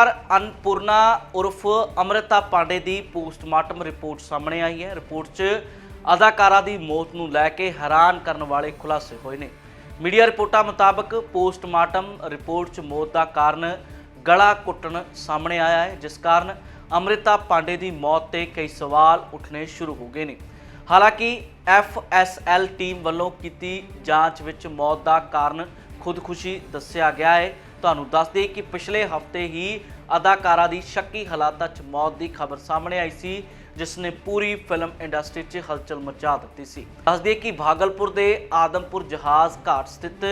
ਅਦਾਕਾਰ ਅਨਪੂਰਨਾ ਉਰਫ ਅਮ੍ਰਿਤਾ ਪਾਂਡੇ ਦੀ ਪੋਸਟਮਾਰਟਮ ਰਿਪੋਰਟ ਸਾਹਮਣੇ ਆਈ ਹੈ। ਰਿਪੋਰਟ 'ਚ ਅਦਾਕਾਰਾ ਦੀ ਮੌਤ ਨੂੰ ਲੈ ਕੇ ਹੈਰਾਨ ਕਰਨ ਵਾਲੇ ਖੁਲਾਸੇ ਹੋਏ ਨੇ। ਮੀਡੀਆ ਰਿਪੋਰਟਾਂ ਮੁਤਾਬਕ ਪੋਸਟਮਾਰਟਮ ਰਿਪੋਰਟ ਚ ਮੌਤ ਦਾ ਕਾਰਨ ਗਲਾ ਕੁੱਟਣ ਸਾਹਮਣੇ ਆਇਆ ਹੈ, ਜਿਸ ਕਾਰਨ ਅਮ੍ਰਿਤਾ ਪਾਂਡੇ ਦੀ ਮੌਤ ਤੇ ਕਈ ਸਵਾਲ ਉੱਠਣੇ ਸ਼ੁਰੂ ਹੋ ਗਏ ਨੇ। ਹਾਲਾਂਕਿ ਐਫਐਸਐਲ ਟੀਮ ਵੱਲੋਂ ਕੀਤੀ ਜਾਂਚ ਵਿੱਚ ਮੌਤ ਦਾ ਕਾਰਨ ਖੁਦਕੁਸ਼ੀ ਦੱਸਿਆ ਗਿਆ ਹੈ। ਤੁਹਾਨੂੰ ਦੱਸ ਦਈਏ ਕਿ ਪਿਛਲੇ ਹਫ਼ਤੇ ਹੀ ਅਦਾਕਾਰਾ ਦੀ ਸ਼ੱਕੀ ਹਾਲਾਤਾਂ 'ਚ ਮੌਤ ਦੀ ਖਬਰ ਸਾਹਮਣੇ ਆਈ ਸੀ, ਜਿਸ ਨੇ ਪੂਰੀ ਫਿਲਮ ਇੰਡਸਟਰੀ 'ਚ ਹਲਚਲ ਮਚਾ ਦਿੱਤੀ ਸੀ। ਦੱਸ ਦਈਏ ਕਿ ਭਾਗਲਪੁਰ ਦੇ ਆਦਮਪੁਰ ਜਹਾਜ਼ ਘਾਟ ਸਥਿਤ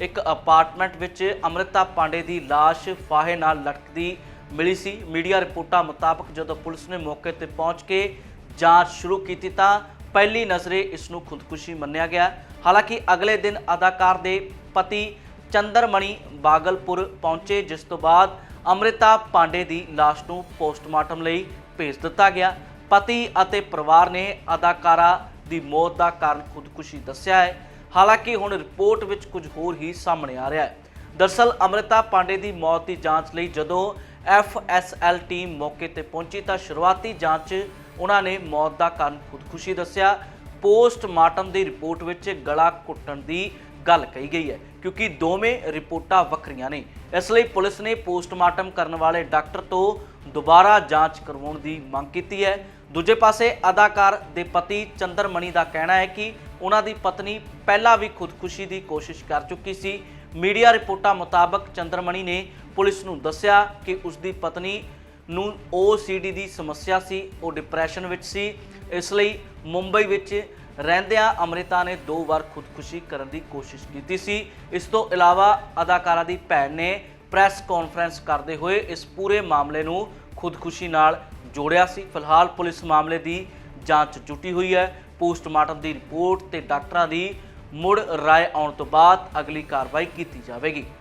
ਇੱਕ ਅਪਾਰਟਮੈਂਟ ਵਿੱਚ ਅਮ੍ਰਿਤਾ ਪਾਂਡੇ ਦੀ ਲਾਸ਼ ਫਾਹੇ ਨਾਲ ਲਟਕਦੀ ਮਿਲੀ ਸੀ। ਮੀਡੀਆ ਰਿਪੋਰਟਾਂ ਮੁਤਾਬਕ ਜਦੋਂ ਪੁਲਿਸ ਨੇ ਮੌਕੇ ਤੇ ਪਹੁੰਚ ਕੇ ਜਾਂਚ ਸ਼ੁਰੂ ਕੀਤੀ ਤਾਂ ਪਹਿਲੀ ਨਜ਼ਰੇ ਇਸ ਨੂੰ ਖੁਦਕੁਸ਼ੀ ਮੰਨਿਆ ਗਿਆ। ਹਾਲਾਂਕਿ ਅਗਲੇ ਦਿਨ ਅਦਾਕਾਰ ਦੇ ਪਤੀ ਚੰਦਰਮਣੀ ਬਾਗਲਪੁਰ ਪਹੁੰਚੇ, ਜਿਸ ਤੋਂ ਬਾਅਦ ਅਮ੍ਰਿਤਾ ਪਾਂਡੇ ਦੀ ਲਾਸ਼ ਨੂੰ ਪੋਸਟਮਾਰਟਮ ਲਈ ਭੇਜ ਦਿੱਤਾ ਗਿਆ। ਪਤੀ ਅਤੇ ਪਰਿਵਾਰ ਨੇ ਅਦਾਕਾਰਾ ਦੀ ਮੌਤ ਦਾ ਕਾਰਨ ਖੁਦਕੁਸ਼ੀ ਦੱਸਿਆ ਹੈ। ਹਾਲਾਂਕਿ ਹੁਣ ਰਿਪੋਰਟ ਵਿੱਚ ਕੁਝ ਹੋਰ ਹੀ ਸਾਹਮਣੇ ਆ ਰਿਹਾ ਹੈ। ਦਰਸਲ, ਅਮ੍ਰਿਤਾ ਪਾਂਡੇ ਦੀ ਮੌਤ ਦੀ ਜਾਂਚ ਲਈ ਜਦੋਂ ਐਫਐਸਐਲ ਟੀਮ ਮੌਕੇ ਤੇ ਪਹੁੰਚੀ ਤਾਂ ਸ਼ੁਰੂਆਤੀ ਜਾਂਚ 'ਚ ਉਹਨਾਂ ਨੇ ਮੌਤ ਦਾ ਕਾਰਨ ਖੁਦਕੁਸ਼ੀ ਦੱਸਿਆ। ਪੋਸਟਮਾਰਟਮ ਦੀ ਰਿਪੋਰਟ ਵਿੱਚ ਗਲਾ ਘੁੱਟਣ ਦੀ ਗੱਲ ਕਹੀ ਗਈ ਹੈ, ਕਿਉਂਕਿ ਦੋਵੇਂ ਰਿਪੋਰਟਾਂ ਵੱਖਰੀਆਂ ਨੇ। ਇਸ ਲਈ ਪੁਲਿਸ ਨੇ ਪੋਸਟਮਾਰਟਮ ਕਰਨ ਵਾਲੇ ਡਾਕਟਰ ਤੋਂ ਦੁਬਾਰਾ ਜਾਂਚ ਕਰਵਾਉਣ ਦੀ ਮੰਗ ਕੀਤੀ ਹੈ। ਦੂਜੇ ਪਾਸੇ, ਅਦਾਕਾਰ ਦੇ ਪਤੀ ਚੰਦਰਮਣੀ ਦਾ ਕਹਿਣਾ ਹੈ ਕਿ ਉਹਨਾਂ ਦੀ ਪਤਨੀ ਪਹਿਲਾਂ ਵੀ ਖੁਦਕੁਸ਼ੀ ਦੀ ਕੋਸ਼ਿਸ਼ ਕਰ ਚੁੱਕੀ ਸੀ। ਮੀਡੀਆ ਰਿਪੋਰਟਾਂ ਮੁਤਾਬਕ ਚੰਦਰਮਣੀ ਨੇ ਪੁਲਿਸ ਨੂੰ ਦੱਸਿਆ ਕਿ ਉਸ ਦੀ ਪਤਨੀ ਨੂੰ OCD ਦੀ ਸਮੱਸਿਆ ਸੀ, ਉਹ ਡਿਪਰੈਸ਼ਨ ਵਿੱਚ ਸੀ। ਇਸ ਲਈ ਮੁੰਬਈ ਵਿੱਚ ਰਹਿੰਦਿਆਂ ਅਮ੍ਰਿਤਾ ਨੇ ਦੋ ਵਾਰ ਖੁਦਕੁਸ਼ੀ ਕਰਨ ਦੀ ਕੋਸ਼ਿਸ਼ ਕੀਤੀ ਸੀ। ਇਸ ਤੋਂ ਇਲਾਵਾ ਅਦਾਕਾਰਾ ਦੀ ਭੈਣ ਨੇ ਪ੍ਰੈਸ ਕਾਨਫਰੰਸ ਕਰਦੇ ਹੋਏ ਇਸ ਪੂਰੇ ਮਾਮਲੇ ਨੂੰ ਖੁਦਕੁਸ਼ੀ ਨਾਲ ਜੋੜਿਆ ਸੀ। ਫਿਲਹਾਲ ਪੁਲਿਸ ਮਾਮਲੇ ਦੀ ਜਾਂਚ ਜੁਟੀ ਹੋਈ ਹੈ। ਪੋਸਟਮਾਰਟਮ ਦੀ ਰਿਪੋਰਟ ਤੇ ਡਾਕਟਰਾਂ ਦੀ ਮੁੜ ਰਾਏ ਆਉਣ ਤੋਂ ਬਾਅਦ ਅਗਲੀ ਕਾਰਵਾਈ ਕੀਤੀ ਜਾਵੇਗੀ।